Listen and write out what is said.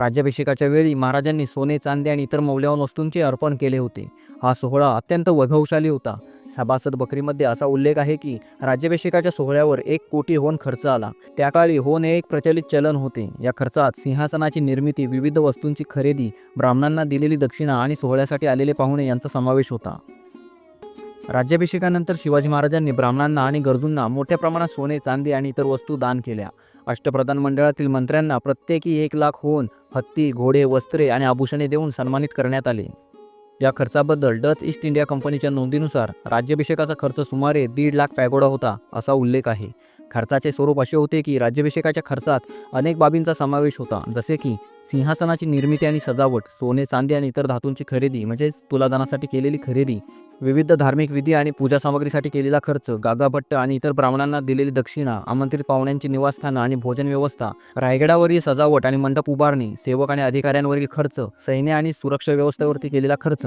राज्याभिषेकाच्या वेळी महाराजांनी सोने चांदी आणि इतर मौल्यवान वस्तूंचे अर्पण केले होते. हा सोहळा अत्यंत वैभवशाली होता. सभासद बकरीमध्ये असा उल्लेख आहे की राज्याभिषेकाच्या सोहळ्यावर एक कोटी होन खर्च आला. त्या काळी होन हे एक प्रचलित चलन होते. या खर्चात सिंहासनाची निर्मिती विविध वस्तूंची खरेदी ब्राह्मणांना दिलेली दक्षिणा आणि सोहळ्यासाठी आलेले पाहुणे यांचा समावेश होता. राज्याभिषेकानंतर शिवाजी महाराजांनी ब्राह्मणांना आणि गरजूंना मोठ्या प्रमाणात सोने चांदी आणि इतर वस्तू दान केल्या. अष्टप्रधान मंडळातील मंत्र्यांना प्रत्येकी एक लाख होऊन हत्ती घोडे वस्त्रे आणि आभूषणे देऊन सन्मानित करण्यात आले. या खर्चाबद्दल डच ईस्ट इंडिया कंपनीच्या नोंदीनुसार राज्याभिषेकाचा खर्च सुमारे दीड लाख पॅगोडा होता असा उल्लेख आहे. खर्चाचे स्वरूप असे होते की राज्याभिषेकाच्या खर्चात अनेक बाबींचा समावेश होता जसे की सिंहासनाची निर्मिती आणि सजावट सोने चांदी आणि इतर धातूंची खरेदी म्हणजेच तुलादानासाठी केलेली खरेदी विविध धार्मिक विधी आणि पूजा सामग्रीसाठी केलेला खर्च गागाभट्ट आणि इतर ब्राह्मणांना दिलेली दक्षिणा आमंत्रित पाहुण्यांची निवासस्थानं आणि भोजन व्यवस्था रायगडावरील सजावट आणि मंडप उभारणी सेवक आणि अधिकाऱ्यांवरील खर्च सैन्य आणि सुरक्षा व्यवस्थेवरती केलेला खर्च.